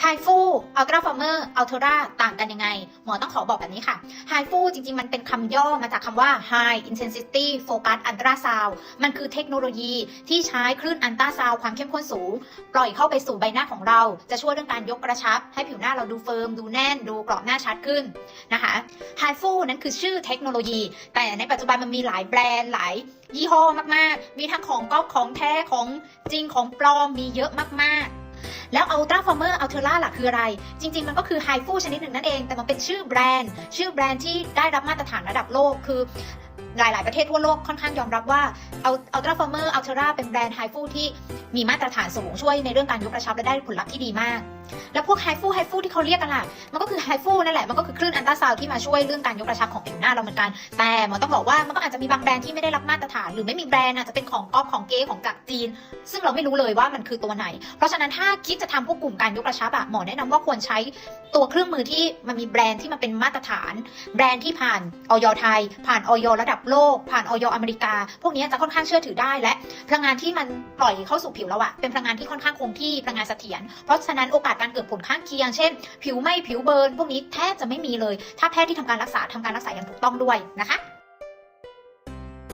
ไฮฟูอัลตราฟอร์เมอร์อัลเทราต่างกันยังไง หมอต้องขอบอกแบบนี้ค่ะไฮฟูจริงๆ มันเป็นคำย่อมาจากคำว่า High Intensity Focus Ultrasound มันคือเทคโนโลยีที่ใช้คลื่นอัลตราซาวด์ความเข้มข้นสูง ปล่อยเข้าไปสู่ใบหน้าของเรา จะช่วยเรื่องการยกกระชับ ให้ผิวหน้าเราดูเฟิร์ม ดูแน่น ดูกรอบหน้าชัดขึ้นนะคะไฮฟูนั้นคือชื่อเทคโนโลยี แต่ในปัจจุบันมันมีหลายแบรนด์หลายยี่ห้อมากๆ มีทั้งของก๊อปของแท้ของจริงของปลอมมีเยอะมากๆ แล้วอัลตราฟอร์เมอร์อัลเทอร่าล่ะคืออะไร จริง ๆ มันก็คือไฮฟูชนิดหนึ่งนั่นเอง แต่มันเป็นชื่อแบรนด์ ชื่อแบรนด์ที่ได้รับมาตรฐานระดับโลกคือหลาย ๆ ประเทศทั่วโลกค่อนข้างยอมรับว่าอัลตราฟอร์เมอร์อัลเทอร่าเป็นแบรนด์ไฮฟูที่มีมาตรฐานสูงช่วยในเรื่องการยกระชับและได้ผลลัพธ์ที่ดีมาก แล้วพวก High Fu High Fu ที่เขาเรียกกันล่ะ มันก็คือ High Fu นั่นแหละ มันก็คือคลื่นอันตราซาวที่มาช่วยเรื่องการยกระชับของผิวหน้าเราเหมือนกัน แต่หมอต้องบอกว่ามันก็อาจจะมีบางแบรนด์ที่ไม่ได้รับมาตรฐาน หรือไม่มีแบรนด์อาจจะเป็นของก๊อปของเก๊ของจากจีน ซึ่งเราไม่รู้เลยว่ามันคือตัวไหน เพราะฉะนั้นถ้าคิดจะทำพวกกลุ่มการยกระชับอะหมอแนะนำว่าควรใช้ตัวเครื่องมือที่มันมีแบรนด์ที่มันเป็นมาตรฐาน แบรนด์ที่ผ่านออยไทย ผ่านออยระดับโลก ผ่านออยอเมริกา พวกนี้จะค่อนข้างเชื่อถือได้และ พลังงานที่มันปล่อยเข้าสู่ผิวเราอะเป็นพลังงานที่ค่อนข้างคงที่พลังงานเสถียรเพราะฉะนั้นโอกาสการเกิดผลข้างเคียง เช่น ผิวไหม้ผิวเบิร์นพวกนี้แทบจะไม่มีเลย ถ้าแพทย์ที่ทำการรักษาทำการรักษาอย่างถูกต้องด้วยนะคะ